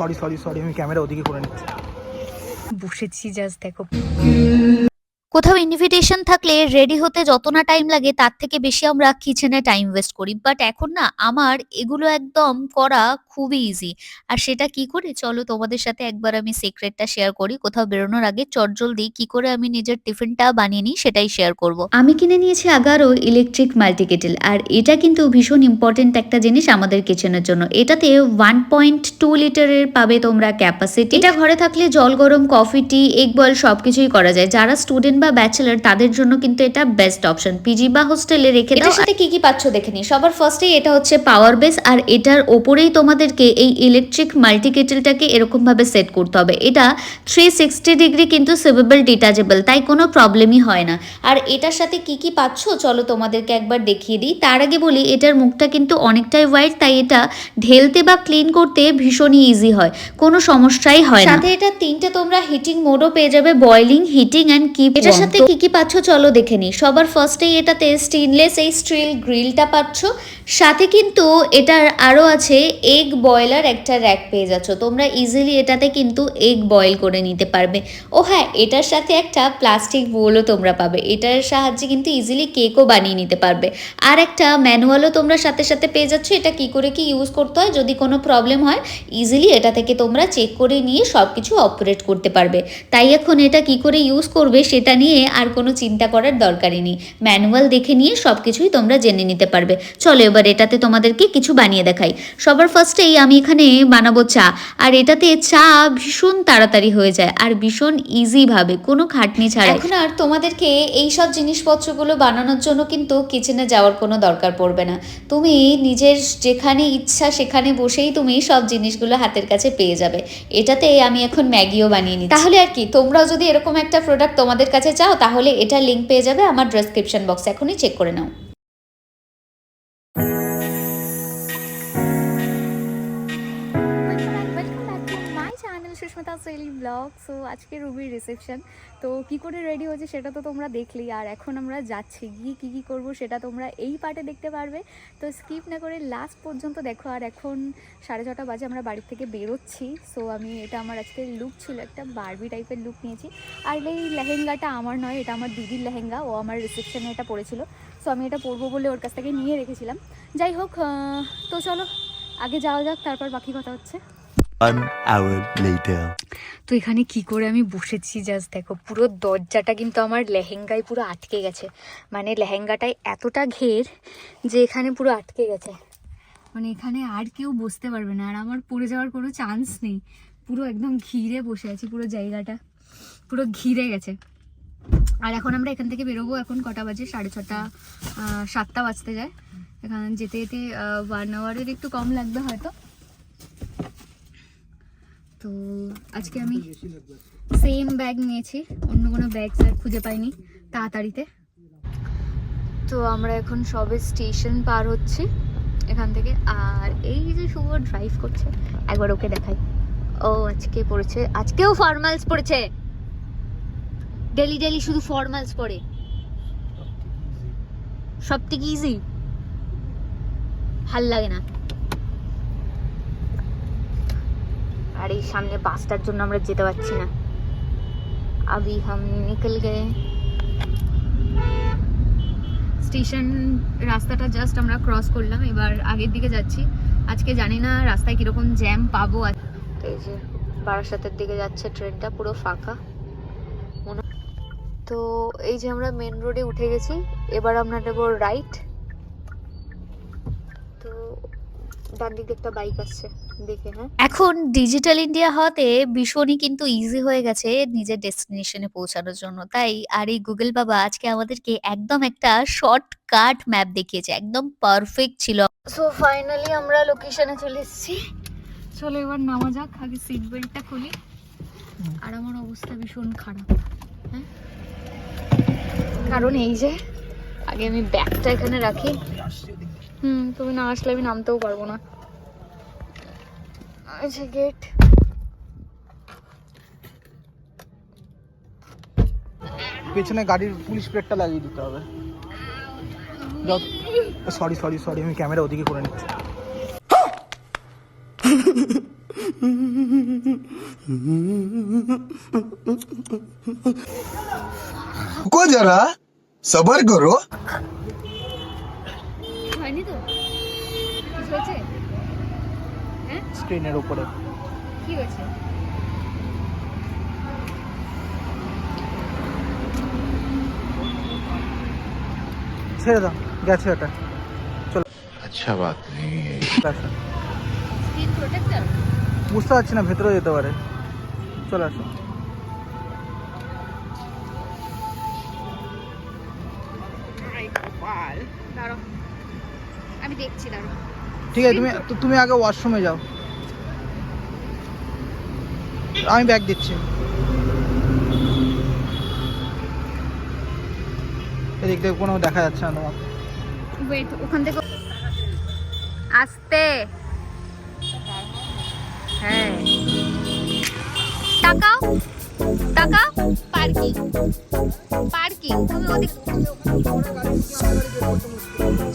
Sorry sorry sorry আমি camera ওদিকে করে নিচ্ছি। বসেছি জাস্ট দেখো। কোথাও ইনভিটেশন থাকলে রেডি হতে যত না টাইম লাগে, তার থেকে বেশি আমরা কিচেনে টাইম ওয়েস্ট করি। বাট এখন না, আমার এগুলো একদম করা খুবই ইজি আর সেটা কি করে? চলো তোমাদের সাথে একবার আমি সিক্রেটটা শেয়ার করি। কোথাও বেরোনোর আগে চটজলদি কি করে আমি নিজের টিফিনটা বানিয়ে নিই সেটাই শেয়ার করব। আমি কিনে নিয়েছি আগারও ইলেকট্রিক মাল্টিকেটেল আর এটা কিন্তু ভীষণ ইম্পর্টেন্ট একটা জিনিস আমাদের কিচেনের জন্য। এটাতে ওয়ান পয়েন্ট টু লিটারের পাবে তোমরা ক্যাপাসিটি এটা ঘরে থাকলে জল, গরম কফি টি এগ বয়েল সবকিছুই করা যায়। যারা স্টুডেন্ট বা ব্যাচেলার তাদের জন্য কিন্তু এটা বেস্ট অপশন পিজি বা হোস্টেলে রেখে এটার সাথে কি কি পাচ্ছ দেখে নি সবার ফার্স্টেই এটা হচ্ছে পাওয়ার বেস আর এটার ওপরেই তোমাদেরকে এই ইলেকট্রিক মাল্টিকেটেলটাকে এরকম ভাবে সেট করতে হবে। এটা থ্রি সিক্সটি ডিগ্রি কিন্তু সুইভেবল ডিটাচেবল তাই কোনো প্রবলেমই হয় না। আর এটার সাথে কি কি পাচ্ছ? চলো তোমাদেরকে একবার দেখিয়ে দিই। তার আগে বলি এটার মুখটা কিন্তু অনেকটাই হোয়াইট তাই এটা ঢেলতে বা ক্লিন করতে ভীষণই ইজি হয়। কোনো সমস্যাই হয় না। সাথে এটা তিনটে তোমরা হিটিং মোডও পেয়ে যাবে বয়লিং হিটিং অ্যান্ড কিপ এটার সাথে কি কি পাচ্ছ চলো দেখে নিই। সবার ফার্স্টেই এটাতে স্টেনলেস এই স্টিল গ্রিলটা পাচ্ছ। সাথে কিন্তু এটার আরও আছে এগ বয়লার একটা র্যাক পেয়ে যাচ্ছ। তোমরা ইজিলি এটাতে কিন্তু এগ বয়েল করে নিতে পারবে। ও হ্যাঁ এটার সাথে একটা প্লাস্টিক বোলও তোমরা পাবে। এটার সাহায্যে কিন্তু ইজিলি কেকও বানিয়ে নিতে পারবে। আর একটা ম্যানুয়ালও তোমরা সাথে সাথে পেয়ে যাচ্ছ। এটা কি করে কি ইউজ করতে হয়? যদি কোনো প্রবলেম হয় ইজিলি এটা থেকে তোমরা চেক করে নিয়ে সব কিছু অপারেট করতে পারবে। তাই এখন এটা কি করে ইউজ করবে সেটা নিয়ে আর কোনো চিন্তা করার দরকারই নেই। ম্যানুয়াল দেখে নিয়ে সব কিছুই তোমরা জেনে নিতে পারবে। চলো এবার এটাতে তোমাদেরকে কিছু বানিয়ে দেখাই। সবার ফার্স্টেই আমি এখানে বানাবো চা। আর এটাতে চা ভীষণ তাড়াতাড়ি হয়ে যায় আর ভীষণ ইজিভাবে কোনো খাটনি ছাড়া এখন আর তোমাদেরকে এই সব জিনিসপত্রগুলো বানানোর জন্য কিন্তু কিচেনে যাওয়ার কোনো দরকার পড়বে না। তুমি নিজের যেখানে ইচ্ছা সেখানে বসেই তুমি সব জিনিসগুলো হাতের কাছে পেয়ে যাবে। এটাতে আমি এখন ম্যাগিও বানিয়ে নিই তাহলে আর কি? তোমরাও যদি এরকম একটা প্রোডাক্ট তোমাদের কাছে চাও তাহলে এটা লিঙ্ক পেয়ে যাবে আমার ডেসক্রিপশন বক্সে এখনই চেক করে নাও। সুস্মিতা সেলি ব্লগ সো আজকে রুবির রিসেপশন তো কি করে রেডি হয়েছে সেটা তো তোমরা দেখলি আর এখন আমরা যাচ্ছি গিয়ে কী কী করব সেটা তোমরা এই পার্টে দেখতে পারবে। তো স্কিপ না করে লাস্ট পর্যন্ত দেখো, আর এখন সাড়ে ছটা বাজে আমরা বাড়ি থেকে বেরোচ্ছি। সো আমি, এটা আমার আজকে লুক ছিল, একটা বারবি টাইপের লুক নিয়েছি। আর এই লেহেঙ্গাটা আমার নয়, এটা আমার দিদির লেহেঙ্গা, ও আমার রিসেপশনে এটা পড়েছিল সো আমি এটা পরবো বলে ওর কাছ থেকে নিয়ে রেখেছিলাম। যাই হোক তো চলো, আগে যাওয়া যাক, তারপর বাকি কথা হচ্ছে। তো এখানে কি করে আমি বসেছি জাস্ট দেখো, পুরো দরজাটা কিন্তু আমার লেহেঙ্গায় পুরো আটকে গেছে। মানে লেহেঙ্গাটায় এতটা ঘের যে এখানে পুরো আটকে গেছে। মানে এখানে আর কেউ বসতে পারবে না, আর আমার পড়ে যাওয়ার কোনো চান্স নেই। পুরো একদম ঘিরে বসে আছি, পুরো জায়গাটা পুরো ঘিরে গেছে। আর এখন আমরা এখান থেকে বেরোবো, এখন কটা বাজে? সাড়ে ছটা সাতটা বাজতে যায়। এখানে যেতে যেতে ওয়ান আওয়ারের একটু কম লাগবে হয়তো। তো আজকে আমি সেম ব্যাগ নিয়েছি। অন্য কোনো ব্যাগ স্যার খুঁজে পাইনি তাড়াতাড়িতে। তো আমরা এখন সবে স্টেশন পার হচ্ছি এখান থেকে। আর এই যে শুভ ড্রাইভ করছে, একবার ওকে দেখাই। ও আজকে পড়েছে, আজকেও ফর্মালস পড়েছে। ডেলি ডেলি শুধু ফর্মালস পরে সব থেকে ইজি ভালো লাগে না। আর এই সামনে বাসটার জন্য আমরা যেতে পারছি না। আবি, হাম নিকল গে স্টেশন রাস্তাটা জাস্ট আমরা ক্রস করলাম, এবার আগের দিকে যাচ্ছি। আজকে জানি না রাস্তায় কীরকম জ্যাম পাবো তো এই যে বারাসাতের দিকে যাচ্ছে ট্রেনটা, পুরো ফাঁকা। তো এই যে আমরা মেন রোডে উঠে গেছি, এবার আমরা নেব রাইট তো ডান দিকে একটা বাইক আসছে। এখন ডিজিটাল ইন্ডিয়া হওয়াতে ভীষণই কিন্তু ইজি হয়ে গেছে নিজের ডেস্টিনেশনে পৌঁছানোর জন্য। তাই আর এই গুগল বাবা আজকে আমাদেরকে একদম একটা শর্টকাট ম্যাপ দেখিয়েছে। একদম পারফেক্ট ছিল। সো ফাইনালি আমরা লোকেশনে চলে এসেছি। চলো এবার নামা যাক আগে সিট বেল্টটা খুলি। আর আমার অবস্থা ভীষণ খারাপ হ্যাঁ? কারণ এই যে আগে আমি ব্যাগটা এখানে রাখি। হুম তুমি না আসলে আমি নামতেও পারব না। আছে গেট পেছনে গাড়ির পুলিশ প্লেটটা লাগিয়ে দিতে হবে সরি সরি সরি আমি ক্যামেরা ওদিকে করে নিচ্ছি को जरा सबर करो স্ক্রিনের উপরে। কি হয়েছে? ছেড়ে দাও গেছে ওটা চলো। আচ্ছা বাত নেই। স্ক্রিন প্রোটেক্টর বুঝতে পারছি না ভেতরে যেতে পারে। চলে আসো। ঠিক আছে তুমি তুমি আগে ওয়াশরুমে যাও। আমি ব্যাগ দিচ্ছি। এদিক থেকে কোনো দেখা যাচ্ছে না তোমার। ওখান থেকে আসতে। হ্যাঁ। টাকা টাকা পার্কিং পার্কিং। তুমি ওদিক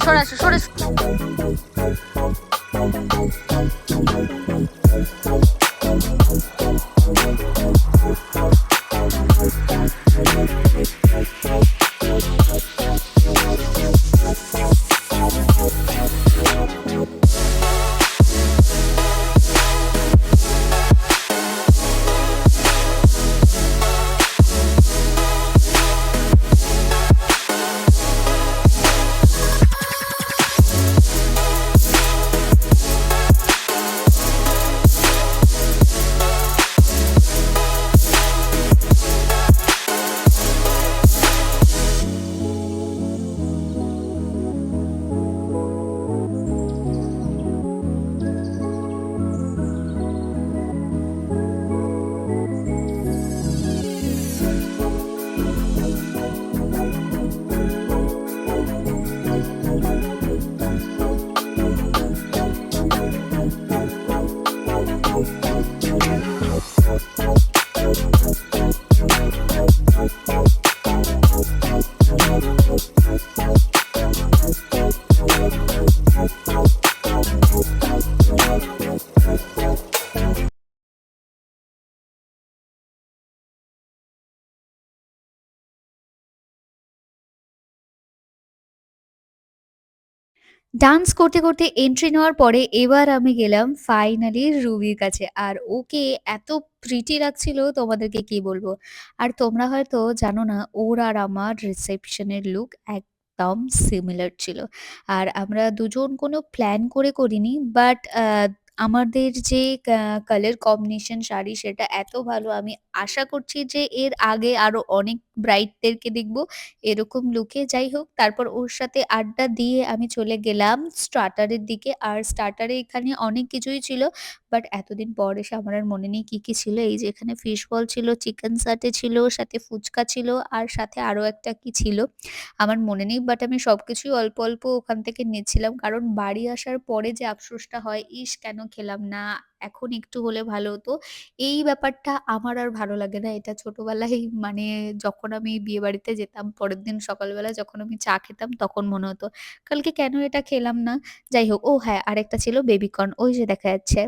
সরাসো সরাসো Thank you. ডান্স করতে করতে এন্ট্রি নেওয়ার পরে এবার আমি গেলাম ফাইনালি রুবির কাছে। আর ওকে এত প্রিটি লাগছিল, তোমাদেরকে কি বলব? আর তোমরা হয়তো জানো না, ওর আর আমার রিসেপশনের লুক একদম সিমিলার ছিল। আর আমরা দুজন কোনো প্ল্যান করে করিনি বাট আমাদের যে কালার কম্বিনেশন শাড়ি সেটা এত ভালো, আমি আশা করছি যে এর আগে আরও অনেক ব্রাইডদেরকে দেখব এরকম লুকে যাই হোক, তারপর ওর সাথে আড্ডা দিয়ে আমি চলে গেলাম স্টার্টারের দিকে। আর স্টার্টারে এখানে অনেক কিছুই ছিল বাট এতদিন পর এসে আমার আর মনে নেই কি কি ছিল। এই যে এখানে ফিশ বল ছিল চিকেন সাটে ছিল, সাথে ফুচকা ছিল, আর সাথে আরও একটা কি ছিল। আমার মনে নেই বাট আমি সব কিছুই অল্প অল্প ওখান থেকে নিচ্ছিলাম। কারণ বাড়ি আসার পরে যে আফসোসটা হয়, ইস, কেন খেলাম না এখন একটু হলে ভালো হতো। এই ব্যাপারটা আমার আর ভালো লাগে না। এটা ছোটবেলায় মানে যখন আমি বিয়ে বাড়িতে যেতাম, পরের দিন সকালবেলা যখন আমি চা খেতাম তখন মনে হতো, কালকে কেন এটা খেলাম না? যাই হোক, ও হ্যাঁ আরেকটা ছিল বেবিকর্ন, ওই যে দেখা যাচ্ছে।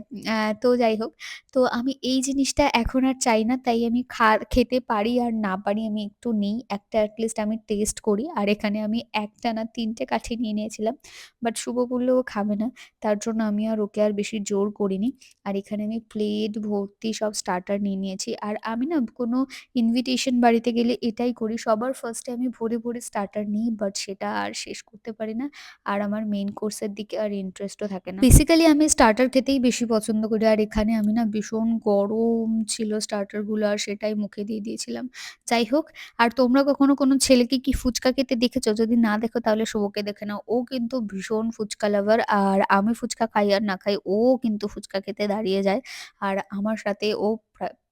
তো যাই হোক, তো আমি এই জিনিসটা এখন আর চাই না, তাই আমি খা, খেতে পারি আর না পারি আমি একটু নিই। একটা অ্যাটলিস্ট আমি টেস্ট করি। আর এখানে আমি একটা না তিনটে কাঠি নিয়ে নিয়েছিলাম বাট শুভ বলল ও খাবে না। তার জন্য আমি আর ওকে আর বেশি জোর করিনি। আর এখানে আমি প্লেট ভর্তি সব স্টার্টার নিয়ে নিয়েছি। আর আমি না কোনো ইনভিটেশন বাড়িতে গেলে এটাই করি, সবার ফার্স্টে আমি ভরে ভরে স্টার্টার নিই বাট সেটা আর শেষ করতে পারি না। আর আমার মেইন কোর্সের দিকে আর ইন্টারেস্টও থাকে না। বেসিক্যালি আমি স্টার্টার খেতেই বেশি পছন্দ করি, আর এখানে আমি না ভীষণ গরম ছিল স্টার্টারগুলো আর সেটাই মুখে দিয়ে দিয়েছিলাম। যাই হোক, আর তোমরা কখনো কোনো ছেলেকে কি ফুচকা খেতে দেখেছ? যদি না দেখো তাহলে শুভকে দেখে নাও। ও কিন্তু ভীষণ ফুচকা লাভার আর আমি ফুচকা খাই আর না খাই, ও কিন্তু ফুচকা খেতে দাঁড়িয়ে যায়। আর আমার সাথে ও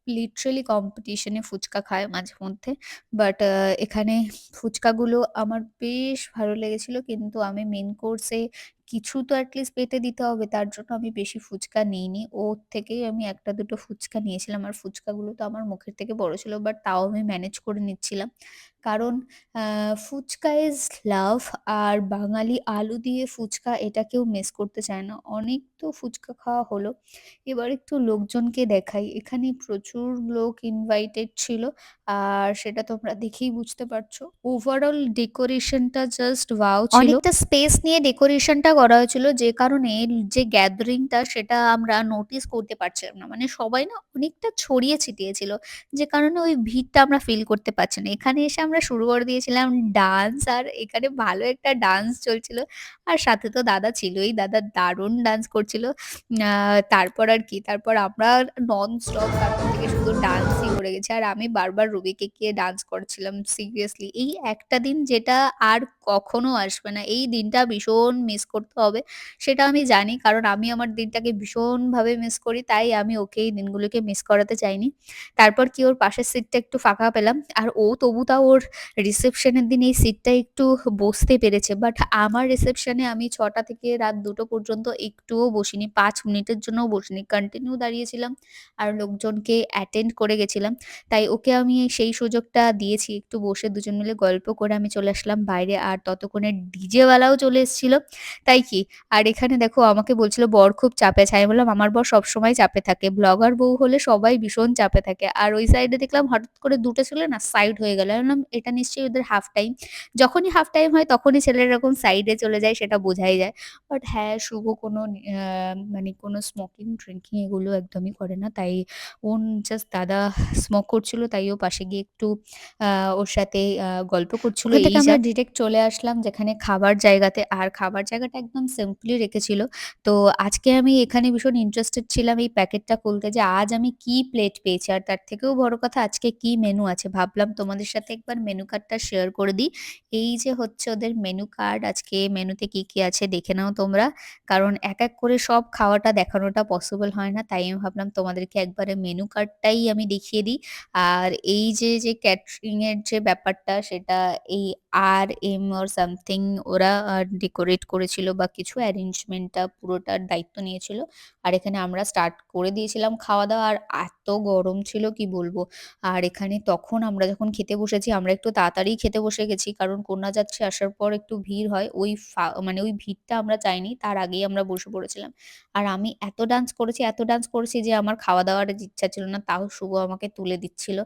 লিটারেলি কম্পিটিশনে ফুচকা খায় মাঝে মধ্যে। বাট এখানে ফুচকাগুলো আমার বেশ ভালো লেগেছিল। কিন্তু আমি মেন কোর্সে কিছু তো অ্যাটলিস্ট পেটে দিতে হবে তার জন্য আমি বেশি ফুচকা নিইনি। ওর থেকেই আমি একটা দুটো ফুচকা নিয়েছিলাম। আর ফুচকাগুলো তো আমার মুখের থেকে বড় ছিল বাট তাও আমি ম্যানেজ করে নিচ্ছিলাম। কারণ ফুচকা ইজ লাভ আর বাঙালি আলু দিয়ে ফুচকা এটা কেউ মিস করতে চায় না। অনেক তো ফুচকা খাওয়া হলো। এবার একটু লোকজনকে দেখাই। এখানে প্রচুর লোক ইনভাইটেড ছিল। আর সেটা তোমরা দেখেই বুঝতে পারছ। ওভারঅল ডেকোরেশনটা জাস্ট ওয়াও ছিল। অনেকটা স্পেস নিয়ে ডেকোরেশনটা করা হয়েছিল যে কারণে যে গ্যাদারিংটা সেটা আমরা নোটিস করতে পারছিলাম না। মানে সবাই না অনেকটা ছড়িয়ে ছিটিয়েছিল, যে কারণে ওই ভিড়টা আমরা ফিল করতে পারছি না। এখানে এসে আমরা শুরু করে দিয়েছিলাম ডান্স আর এখানে ভালো একটা ডান্স চলছিল। আর সাথে তো দাদা ছিলই। দাদা দারুণ ডান্স করছিল। তারপর আর কি, তারপর আমরা নন স্টপ তারপর থেকে শুধু ডান্সই করে গেছি। আর আমি বারবার রুবিকে গিয়ে ডান্স করছিলাম সিরিয়াসলি। এই একটা দিন যেটা আর কখনো আসবে না। এই দিনটা ভীষণ মিস করতে হবে। সেটা আমি জানি কারণ আমি আমার দিনটাকে ভীষণভাবে মিস করি। তাই আমি ওকে এই দিনগুলোকে মিস করাতে চাইনি। তারপর কি ওর পাশের সিটটা একটু ফাঁকা পেলাম। আর ও তবু তাও ওর রিসেপশনের দিন এই সিটটা একটু বসতে পেরেছে। বাট আমার রিসেপশনে আমি ছটা থেকে রাত দুটো পর্যন্ত একটুও বসিনি। পাঁচ মিনিটের জন্যও বসিনি। কন্টিনিউ দাঁড়িয়েছিলাম, আর লোকজনকে অ্যাটেন্ড করে গেছিলাম। তাই ওকে আমি সেই সুযোগটা দিয়েছি। একটু বসে দুজন মিলে গল্প করে আমি চলে আসলাম বাইরে। আর ততক্ষণে ডিজে ওয়ালাও চলে এসেছিল। তাই কি? আর এখানে দেখো আমাকে বলছিল বর খুব চাপে আছে। আমি বললাম আমার বর সবসময় চাপে থাকে। ব্লগার বউ হলে সবাই ভীষণ চাপে থাকে। আর ওই সাইডে দেখলাম হঠাৎ করে ২ টো ছেলে না সাইড হয়ে গেল। বললাম এটা নিশ্চয়ই ওদের হাফ টাইম। যখনই হাফ টাইম হয় তখনই ছেলেরা এরকম সাইডে চলে যায় সেটা বোঝাই যায়। বাট হ্যাঁ, শুভ কোনো মানে কোনো স্মোকিং, ড্রিংকিং এগুলো একদমই করে না। তাই ওন জাস্ট দাদা স্মোক করছিল তাই ও পাশে গিয়ে একটু ওর সাথে গল্প করছিল। আমরা ডিরেক্ট চলে আসলাম যেখানে খাবার জায়গাতে। আর খাবার জায়গাটা একদম সিম্পলি রেখেছিল। তো আজকে আমি এখানে ভীষণ ইন্টারেস্টেড ছিলাম এই প্যাকেটটা খুলতে যে আজ আমি কি প্লেট পেয়েছি। আর তার থেকেও বড় কথা আজকে কি মেনু আছে। ভাবলাম তোমাদের সাথে একবার মেনু কার্ডটা শেয়ার করে দিই। এই যে হচ্ছে ওদের মেনু কার্ড। আজকে মেনুতে কি, কি আছে দেখে নাও তোমরা। কারণ এক, এক করে সব খাওয়াটা দেখানোটা পসিবল হয় না। তাই আমি ভাবলাম তোমাদেরকে একবারে মেনু কার্ডটাই আমি দেখিয়ে দিই। আর এই যে, যে ক্যাটারিং এর যে ব্যাপারটা সেটা এই আর এম ওর সামথিং ওরা ডেকোরেট করেছিল বা কিছু অ্যারেঞ্জমেন্টটা পুরোটার দায়িত্ব নিয়েছিল। আর এখানে আমরা স্টার্ট করে দিয়েছিলাম খাওয়া-দাওয়া। আর এত গরম ছিল কি বলব। আর এখানে তখন আমরা যখন খেতে বসেছি আমরা একটু তাড়াতাড়িই খেতে বসে গেছি। কারণ কন্যাযাত্রী আসার পর একটু ভিড় হয়। ওই মানে ওই ভিড়টা আমরা চাইনি। তার আগেই আমরা বসে পড়েছিলাম। আর আমি এত ডান্স করেছি, এত ডান্স করেছি যে আমার খাওয়া-দাওয়ার ইচ্ছা ছিল না। তাও শুভ আমাকে তুলে দিচ্ছিল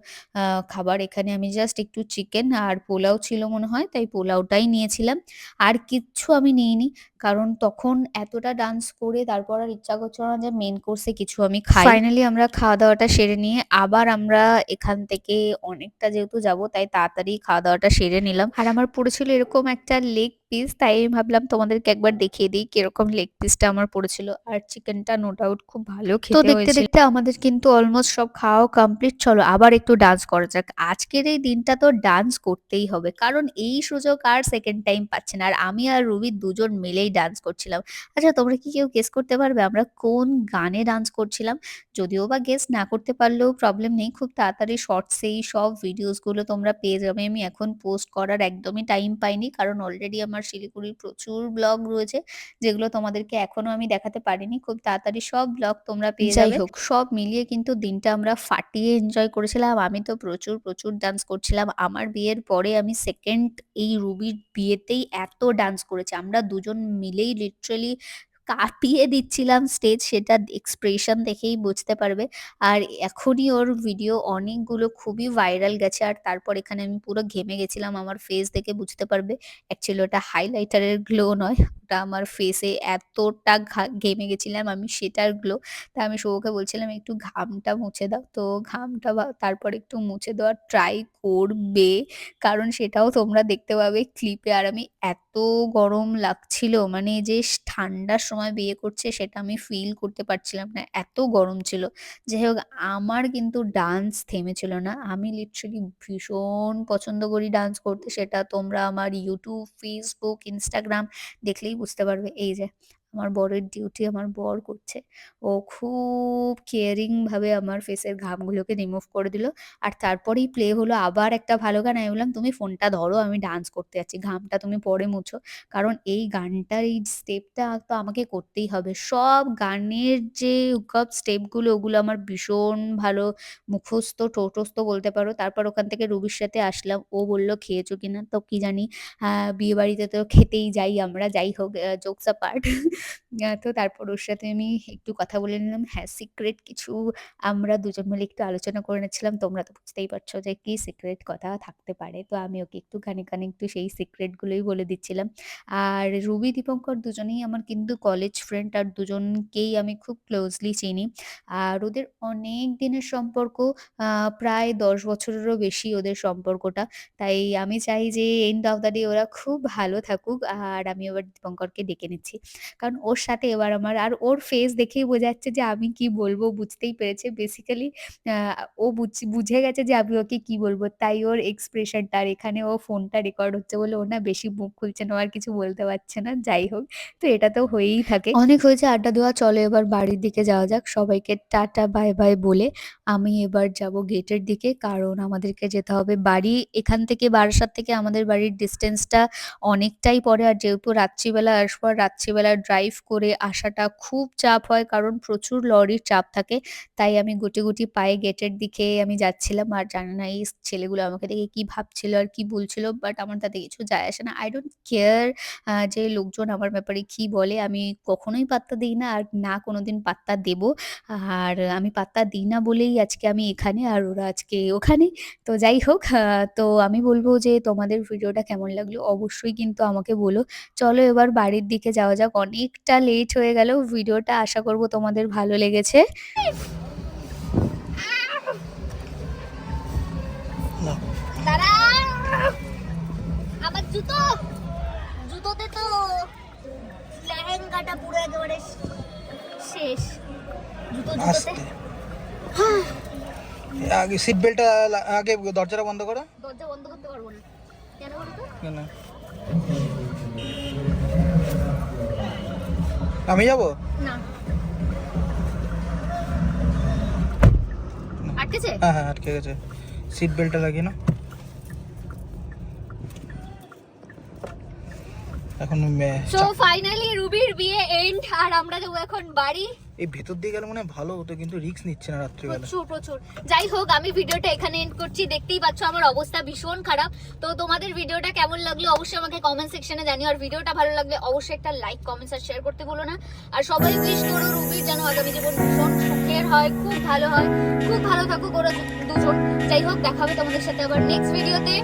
খাবার। এখানে আমি জাস্ট একটু চিকেন আর পোলাও ছিল মনে হয়। তাই পোলাওটাই নিয়েছিলাম। আর কিচ্ছু আমি নিইনি। কারণ তখন এতটা ডান্স করে তারপর আর ইচ্ছা করছিল না যে মেন কোর্সে কিছু আমি খাই। ফাইনালি আমরা খাওয়া-দাওয়াটা সেরে নিয়ে আবার আমরা এখান থেকে অনেকটা যেহেতু যাব তাই তাড়াতাড়ি খাওয়া-দাওয়াটা সেরে নিলাম। আর আমার পড়েছিল এরকম একটা লেগ পিস। তাই আমি ভাবলাম তোমাদেরকে একবার দেখিয়ে দিই কীরকম লেগ পিসটা আমার পড়েছিল। আর চিকেনটা নো ডাউট খুব ভালো খেতে তো দেখতে, দেখতে আমাদের কিন্তু অলমোস্ট সব খাওয়াও কমপ্লিট। চলো আবার একটু ডান্স করা যাক। আজকের এই দিনটা তো ডান্স করতেই হবে। কারণ এই সুযোগ আর সেকেন্ড টাইম পাচ্ছে না। আর আমি আর রুবি দুজন মিলেই ডান্স করছিলাম। আচ্ছা তোমরা কি কেউ গেস করতে পারবে আমরা কোন গানে ডান্স করছিলাম? যদিও বা গেস না করতে পারলেও প্রবলেম নেই। খুব তাড়াতাড়ি শর্টসেই সব ভিডিওসগুলো তোমরা পেয়ে যাবে। আমি এখন পোস্ট করার একদমই টাইম পাইনি। কারণ অলরেডি আমার শিলিগুড়ির প্রচুর ব্লগ রয়েছে। যেগুলো তোমাদেরকে এখনও আমি দেখাতে পারিনি। খুব তাড়াতাড়ি সব ব্লগ তোমরা পেয়ে যাবে। যাই হোক সব মিলিয়ে কিন্তু দিনটা আমরা ফাটিয়ে এনজয় করেছিলাম। আমি তো প্রচুর, প্রচুর ডান্স করছিলাম। আমার বিয়ের পরে আমি সেকেন্ড এই রুবির বিয়েতেই এত ডান্স করেছি। আমরা দুজন মিলেই লিটারেলি কাঁপিয়ে দিচ্ছিলাম স্টেজ সেটা এক্সপ্রেশন দেখেই বুঝতে পারবে। আর এখনই ওর ভিডিও অনেকগুলো খুবই ভাইরাল গেছে। আর তারপর এখানে আমি পুরো ঘেমে গেছিলাম। আমার ফেস দেখে বুঝতে পারবে। অ্যাকচুয়ালি ওটা হাইলাইটারের গ্লো নয়। ওটা আমার ফেসে এতটা ঘেমে গেছিলাম আমি সেটার গ্লো। তা আমি শুভকে বলছিলাম, একটু ঘামটা মুছে দাও। তো ঘামটা তারপর একটু মুছে দেওয়ার ট্রাই করবে। কারণ সেটাও তোমরা দেখতে পাবে ক্লিপে। আর আমি এত গরম লাগছিল মানে যে ঠান্ডার সময় বিয়ে করছে সেটা আমি ফিল করতে পারছিলাম না। এত গরম ছিল। যাই হোক, আমার কিন্তু ডান্স থেমেছিল না। আমি লিটারেলি ভীষণ পছন্দ করি ডান্স করতে। সেটা তোমরা আমার ইউটিউব ফেসবুক ইনস্টাগ্রাম দেখলেই বুঝতে পারবে। এই যে আমার বরের ডিউটি আমার বর করছে। ও খুব কেয়ারিং ভাবে আমার ফেসের ঘামগুলোকে রিমুভ করে দিল। আর তারপরেই প্লে হলো আবার একটা ভালো গান। আমি বললাম, তুমি ফোনটা ধরো, আমি ডান্স করতে যাচ্ছি। ঘামটা তুমি পরে মুছো। কারণ এই গানটার এই স্টেপটা তো আমাকে করতেই হবে। সব গানের যে হুকআপ স্টেপগুলো ওগুলো আমার ভীষণ ভালো মুখস্থ টোটস্থ বলতে পারো। তারপর ওখান থেকে রুবির সাথে আসলাম। ও বলল, খেয়েছো কিনা? তো কি জানি বিয়ে বাড়িতে তো খেতেই যাই আমরা। যাই হোক জোকস পার্ট তো তারপর ওর সাথে আমি একটু কথা বলে নিলাম। হ্যাঁ সিক্রেট কিছু আমরা দুজন মিলে একটু আলোচনা করে নিচ্ছিলাম। তোমরা তো বুঝতেই পারছ যে কি সিক্রেট কথা থাকতে পারে। তো আমি ওকে একটু খানিক খানিক একটু সেই সিক্রেটগুলোই বলে দিচ্ছিলাম। আর রুবি, দীপঙ্কর দুজনেই আমার কিন্তু কলেজ ফ্রেন্ড আর দুজনকেই আমি খুব ক্লোজলি চিনি। আর ওদের অনেক দিনের সম্পর্ক প্রায় দশ বছরেরও বেশি ওদের সম্পর্কটা। তাই আমি চাই যে এন্ড অফ দ্য ডে ওরা খুব ভালো থাকুক। আর আমি এবার দীপঙ্করকে ডেকে নিচ্ছি। কারণ ওর সাথে এবার আমার আর ওর ফেস দেখেই বোঝা যাচ্ছে যে আমি কি বলব, বুঝতেই পেরেছে। বেসিক্যালি ও বুঝ- গেছে যে আমি ওকে কি বলব। তাই ওর এক্সপ্রেশনটা আর এখানে ও ফোনটা রেকর্ড হচ্ছে বলে ও না বেশি মুখ খুলছে না আর কিছু বলতে পারছে না। যাই হোক, তো এটা তো হয়েই থাকে। অনেক হয়েছে, আড্ডা দেওয়া। চলো এবার বাড়ির দিকে যাওয়া যাক। সবাইকে টাটা বাই বাই বলে আমি এবার যাব গেটের দিকে। কারণ আমাদেরকে যেতে হবে বাড়ি। এখান থেকে বারাসাত থেকে আমাদের বাড়ির ডিস্টেন্সটা অনেকটাই পরে। আর যেহেতু রাত্রিবেলা আসব আর রাত্রিবেলা ড্রাইভ করে আসাটা খুব চাপ হয়, কারণ প্রচুর লরির চাপ থাকে। তাই আমি গুটি গুটি পায়ে গেটের দিকে আমি যাচ্ছিলাম আর জানি না এই ছেলেগুলো আমাকে দেখে কি ভাবছিল আর কি বলছিল বাট আমার তাতে কিছু যায় আসে না। আই ডোন্ট কেয়ার যে লোকজন আমার ব্যাপারে কি বলে, আমি কখনোই পাত্তা দিই না আর না কোনোদিন পাত্তা দেব। আর আমি পাত্তা দিই না বলেই আজকে আমি এখানে আর ওরা আজকে ওখানে। তো যাই হোক তো আমি বলব যে তোমাদের ভিডিওটা কেমন লাগল অবশ্যই কিন্তু আমাকে বলো। চলো এবার বাড়ির দিকে যাওয়া যাক অনেকটা লেট হয়ে গেল। ভিডিওটা আশা করব তোমাদের ভালো লেগেছে। না জুতো। জুতোতে তো। লেহেঙ্গাটা পুরো একেবারে শেষ। জুতো আস্তে। আগে সিট বেল্টটা আগে দরজাটা বন্ধ করো। দরজা বন্ধ করতে পারব না। কেন বলো তো? কেন? আমি যাব? হ্যাঁ হ্যাঁ আটকে গেছে। সিট বেল্টটা লাগিয়ে না এখন সো ফাইনালি রুবির বিয়ে এন্ড আর আমরা যাব এখন বাড়ি। এই ভেতর দিয়ে গেলে মনে ভালো হতো কিন্তু রিস্ক নিচ্ছে না রাত্রিবেলা। প্রচুর প্রচুর। যাই হোক আমি ভিডিওটা এখানে এন্ড করছি। দেখতেই পাচ্ছ আমার অবস্থা ভীষণ খারাপ। তো তোমাদের ভিডিওটা কেমন লাগল অবশ্যই আমাকে কমেন্ট সেকশনে জানিও। আর ভিডিওটা ভালো লাগলে অবশ্যই একটা লাইক কমেন্টস আর শেয়ার করতে ভুলো না। আর সবাই উইশ করো রুবির যেন আগামী জীবন ভীষণ সুখের হয় খুব ভালো হয়। খুব ভালো থাকুক ওরা দুজন। যাই হোক দেখা হবে তোমাদের সাথে আবার নেক্সট ভিডিওতে